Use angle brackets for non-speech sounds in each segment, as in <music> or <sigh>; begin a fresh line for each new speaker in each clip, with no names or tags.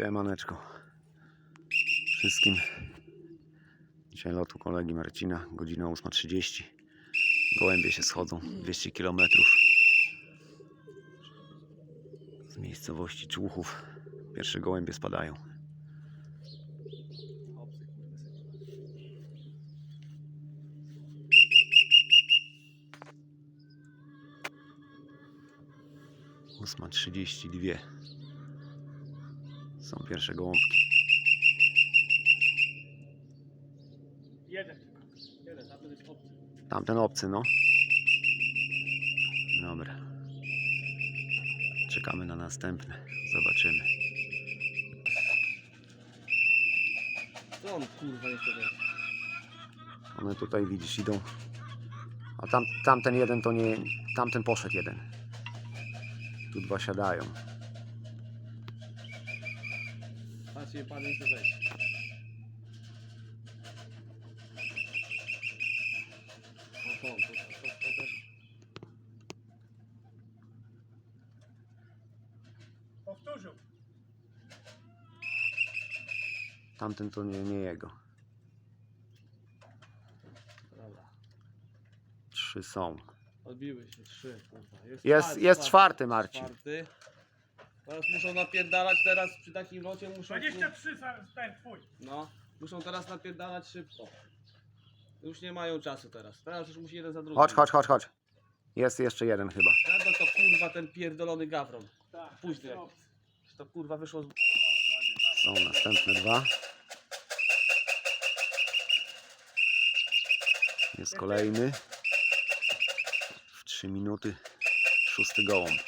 Siemaneczko. Wszystkim. Dzisiaj lotu kolegi Marcina, godzina 8.30. Gołębie się schodzą, 200 km. Z miejscowości Człuchów. Pierwsze gołębie spadają. Ósma trzydzieści dwie. Są pierwsze gołąbki.
Jeden tylko. Jeden, tamten jest obcy.
Tamten obcy, no. Dobra. Czekamy na następne. Zobaczymy.
Co on kurwa jeszcze będzie?
One tutaj widzisz idą. A tam, tamten jeden to nie. Tamten poszedł jeden. Tu dwa siadają.
Pan chce wejść. O, to, to, to, to, to też.
Powtórzył.
Tamten to nie, nie jego.
Dobra.
Trzy są.
Odbiły się trzy. Kurwa.
Jest- jest czwarty, Marcin.
Czwarty. Teraz muszą napierdalać teraz przy takim locie muszą.
23 za- ten twój.
No. Muszą teraz napierdalać szybko. Już nie mają czasu teraz. Teraz już musi jeden za drugim.
Chodź, chodź, chodź, chodź. Jest jeszcze jeden chyba.
Prawda to kurwa ten pierdolony gawron.
Tak.
Później.
to-
To kurwa wyszło z...
Są następne dwa. Jest kolejny. W 3 minuty. Szósty gołąb.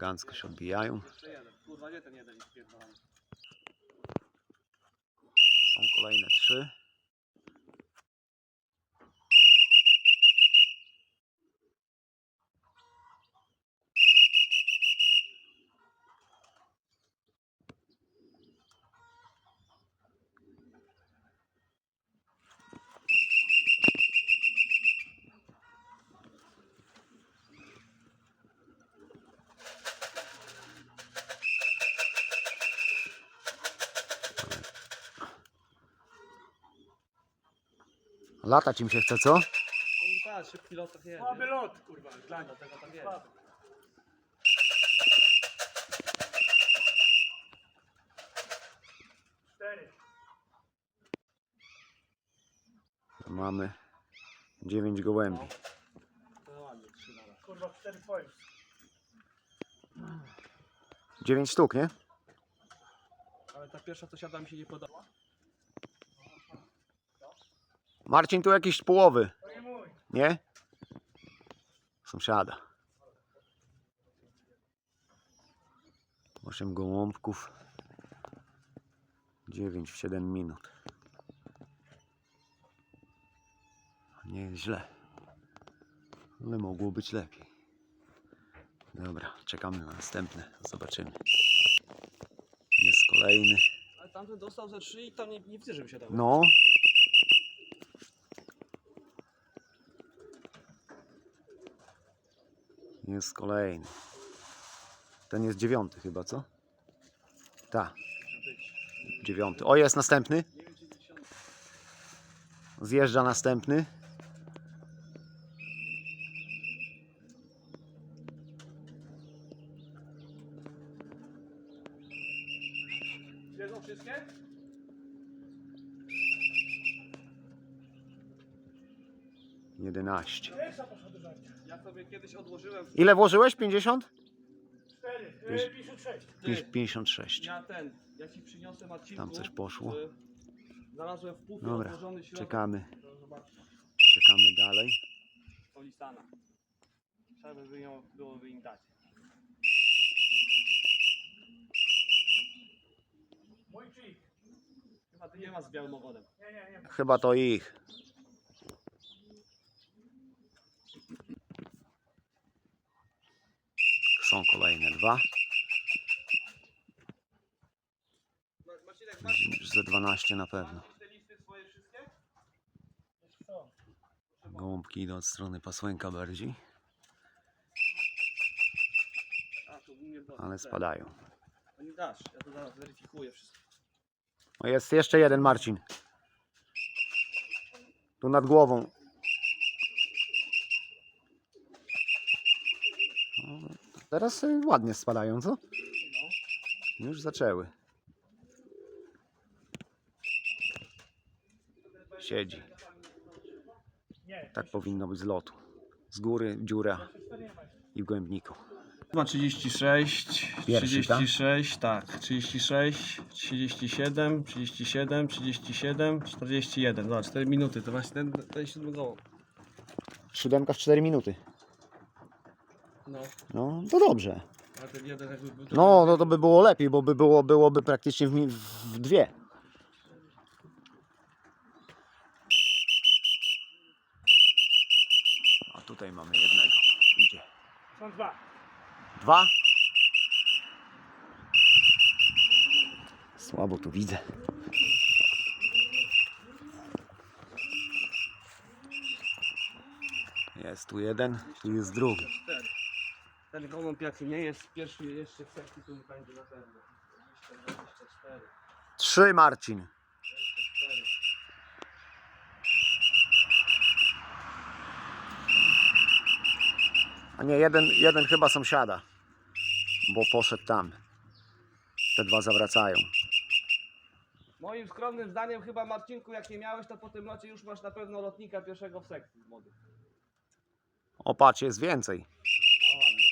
Elegancko się odbijają. Są kolejne trzy. Latać im się chce, co?
No tak, szybki lot tak jest.
Słaby lot, kurwa, dla nich.
Dlatego tak jest.
Cztery.
Mamy 9 gołębi.
To ładnie, trzy na raz.
Kurwa, cztery twoje.
9 sztuk, nie?
Ale ta pierwsza co siada mi się nie podoba.
Marcin tu jakiś połowy,
nie?
Sąsiada. 8 gołąbków. 9 w 7 minut. Nie jest źle. Ale mogło być lepiej. Dobra, czekamy na następne. Zobaczymy. Jest kolejny.
Ale tamten dostał ze trzy i tam nie, nie widzę, żeby się dało.
No. Jest kolejny. Ten jest dziewiąty chyba, co? Tak. Dziewiąty. O, jest następny. Zjeżdża następny.
Wiedzą wszystkie? 11.
Ile włożyłeś? 50?
56.
56.
Ja ci przyniosę Marcinku.
Tam coś poszło.
Znalazłem w pufie
Dobra, czekamy.
No,
czekamy dalej.
Polisana. Trzeba by ją było wyindać. Chyba
to ich. kolejne dwa. Ze 12 na pewno. Gołąbki idą od strony pasłęka bardziej. Ale spadają.
Nie dasz, ja to zaraz weryfikuję wszystko.
Jest jeszcze jeden Marcin. Tu nad głową Teraz y, ładnie spadają, co? Już zaczęły. Siedzi. Tak powinno być z lotu. Z góry dziura i w głębniku.
Ma 36,
Pierwszy, tak?
36, tak, 36, 37, 37, 37, 41, no 4 minuty, to właśnie ten, ten siódmy gołąb.
Siódemka w 4 minuty.
No,
No to dobrze.
a ten jeden jakby był... to-
No, no to by było lepiej, bo by było, byłoby praktycznie w, mi- w dwie. A tutaj mamy jednego. Idzie.
Są dwa.
Dwa. Słabo tu widzę. Jest tu jeden, tu jest drugi.
Ten gołąb jaki nie jest pierwszy jeszcze w sekcji, to będzie na pewno. 20, 24,
Trzy Marcin.
24.
A nie, jeden, jeden chyba sąsiada. Bo poszedł tam. Te dwa zawracają.
Moim skromnym zdaniem chyba Marcinku, jak nie miałeś, to po tym locie już masz na pewno lotnika pierwszego w sekcji młody.
O, patrz, jest więcej.
No ładnie.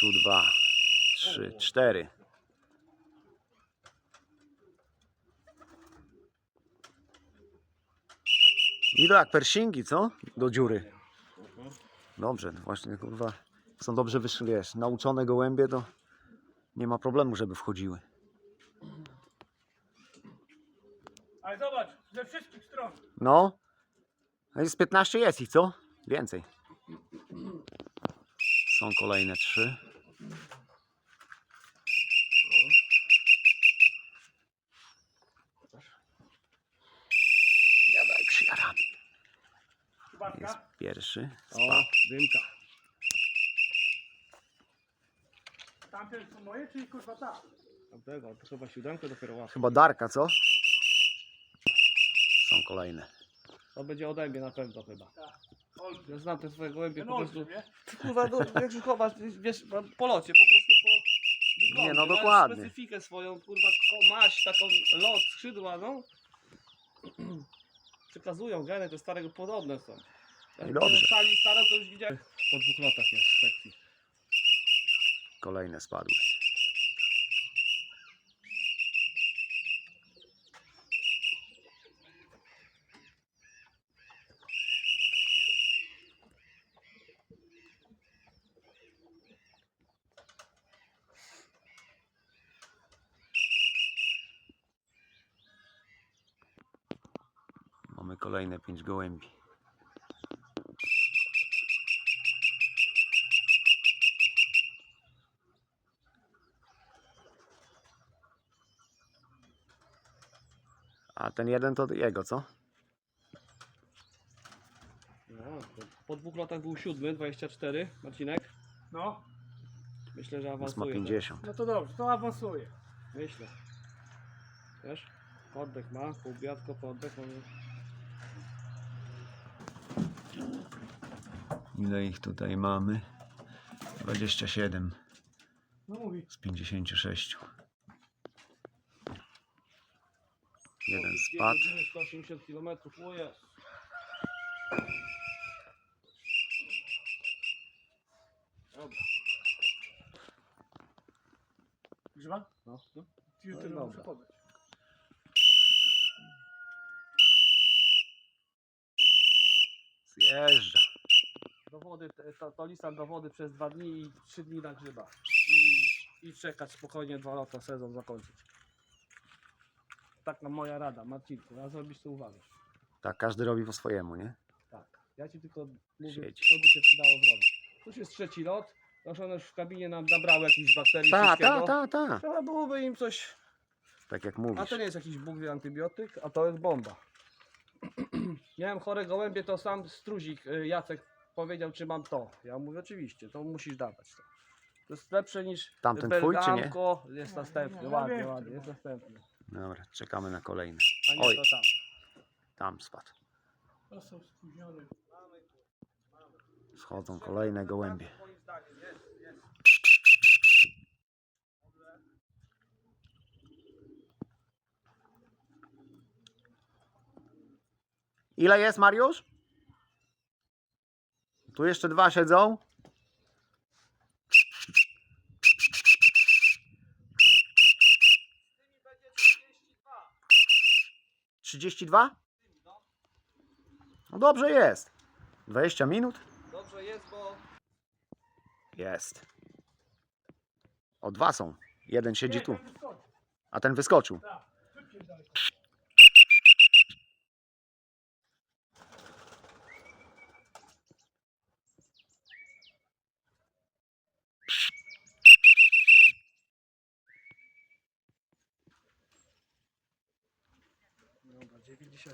Tu dwa, trzy, cztery. Idą jak persingi, co? Do dziury. Dobrze, właśnie kurwa. Są dobrze wyszli, wiesz, nauczone gołębie, to nie ma problemu, żeby wchodziły.
Ale zobacz, ze wszystkich stron.
No. A jest 15 jest ich, co? Więcej. Są kolejne trzy. Jadaj przyjarami. Jest pierwszy.
O, dymka.
Tamte są moje, czyli kurwa ta?
Tamtego, to chyba siódemkę dopiero łatwo.
Chyba Darka, co? Są kolejne.
To będzie ode mnie na pewno chyba.
Tak.
Ja znam te swoje gołębie po prostu. Ty, Kurwa, no, jak się chowasz, wiesz, po locie, po prostu po wyglądzie.
Nie, no
Masz
dokładnie.
specyfikę swoją, kurwa, ko- maść, taką lot, skrzydła, no. <clears throat> Przekazują geny, te starego podobne są. Jak
I dobrze.
starą, to już widziałem. Po dwóch lotach jest w sekcji.
Kolejne spadły. Kolejne pięć gołębi. A ten jeden to jego, co?
No, to po dwóch latach był siódmy, 24, Marcinek.
No,
Myślę, że
Ósma
awansuje.
50.
no to dobrze, to awansuje.
Myślę. Wiesz? Poddech ma, półbiatko, poddech. Może...
Ile ich tutaj mamy? 27
No
z 56. Jeden spadł.
180 km. Dobra.
Grzyba?
No, no.
Jutro
No,
muszę podać.
Zjeżdża.
Do wody, te- to, to listam do wody przez dwa dni i trzy dni na grzyba. I, I czekać spokojnie dwa lata sezon zakończyć. Taka moja rada, Marcinku, a zrobić to uważasz.
Tak, każdy robi po swojemu, nie?
Tak. Ja ci tylko mówię,
Siedzi.
co by się przydało zrobić. Tu jest trzeci lot. One już w kabinie nam nabrały jakichś bakterii.
Ta,
wszystkiego.
ta, ta, ta.
Trzeba byłoby im coś.
Tak jak
A
mówisz.
to nie jest jakiś Bóg wie antybiotyk, a to jest bomba. <clears throat> Miałem chore gołębie, to sam struzik y, Jacek powiedział, czy mam to. Ja mówię, oczywiście, to musisz dawać to. To jest lepsze niż
Tamten twój, czy nie?
Bergamko. Jest następny, ładnie, ładnie, jest następny.
Dobra, czekamy na kolejny.
A nie
Oj.
to tam.
Tam spadł.
To są spóźnione.
Wchodzą kolejne gołębie.
Moim zdaniem, jest, jest.
Ile jest, Mariusz? Tu jeszcze dwa siedzą. Trzydzieści dwa? No dobrze jest. 20 minut?
Dobrze jest, bo
Jest. O dwa są. Jeden siedzi tu, a ten wyskoczył.
Tak,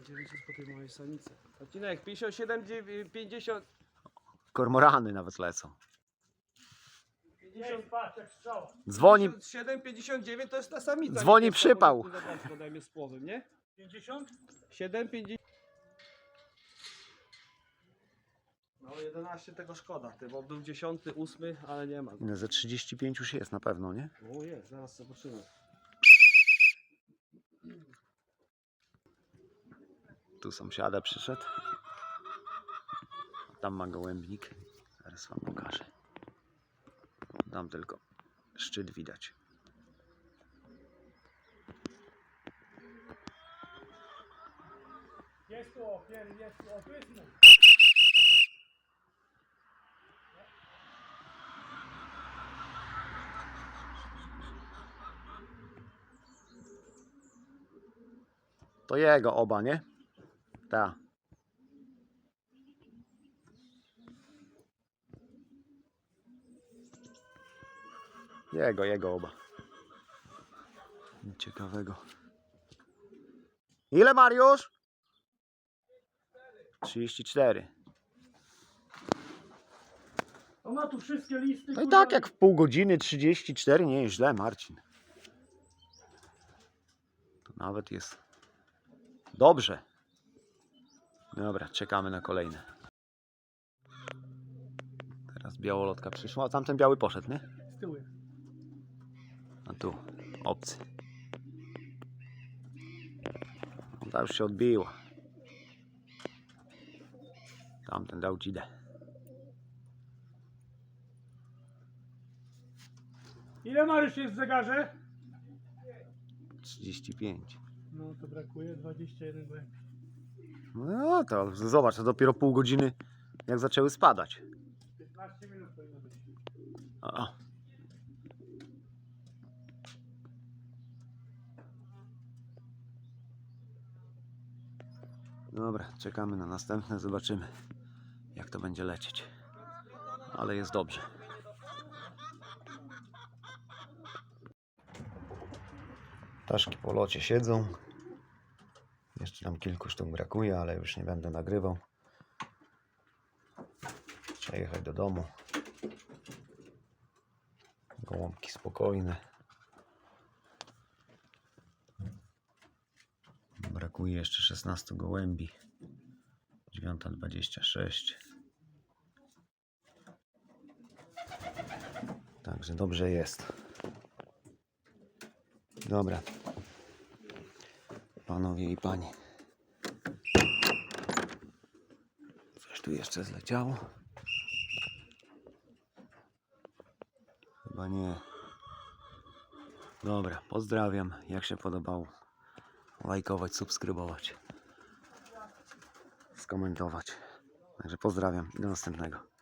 99 jest po tej mojej samicy. Odcinek 57, dziew- 50,
Kormorany nawet lecą.
50,
Nie, patrz jak strzała.
Dzwoni,
57, 59 to jest ta samica.
Dzwoni
nie? To
przypał.
Dodajmy z płowem, nie?
50?
7, 50. No 11 tego szkoda, ty, bo był 10, 8, ale nie ma.
No, ze 35 już jest na pewno, nie?
O jest, zaraz zobaczymy.
Tu sąsiada przyszedł. Tam ma gołębnik. Zaraz wam pokażę. Tam tylko szczyt widać.
Jest tu opier, jest tu opysny.
To jego oba, nie? Ta. Jego, jego oba. Nic Ciekawego. Ile Mariusz? 34.
On ma tu wszystkie listy.
No i tak jak w pół godziny 34, nie jest źle Marcin. To nawet jest dobrze. Dobra, czekamy na kolejne. Teraz białolotka przyszła, a tamten biały poszedł, nie?
Z tyłu.
A tu, obcy. Ta już się odbiła. Tamten dał dzidę.
Ile Maryś jest w zegarze?
35.
No to brakuje 21 głębi.
No to zobacz, to dopiero pół godziny jak zaczęły spadać.
15 minut powinno być.
Dobra, czekamy na następne, zobaczymy jak to będzie lecieć. Ale jest dobrze. Ptaszki po locie siedzą. Jeszcze tam kilku sztuk brakuje, ale już nie będę nagrywał. Trzeba jechać do domu. Gołąbki spokojne. Brakuje jeszcze 16 gołębi. 9.26. Także dobrze jest. Dobra. Panowie i panie. Coś tu jeszcze zleciało? Chyba nie. Dobra, pozdrawiam. Jak się podobało? Lajkować, subskrybować, skomentować. Także pozdrawiam i do następnego.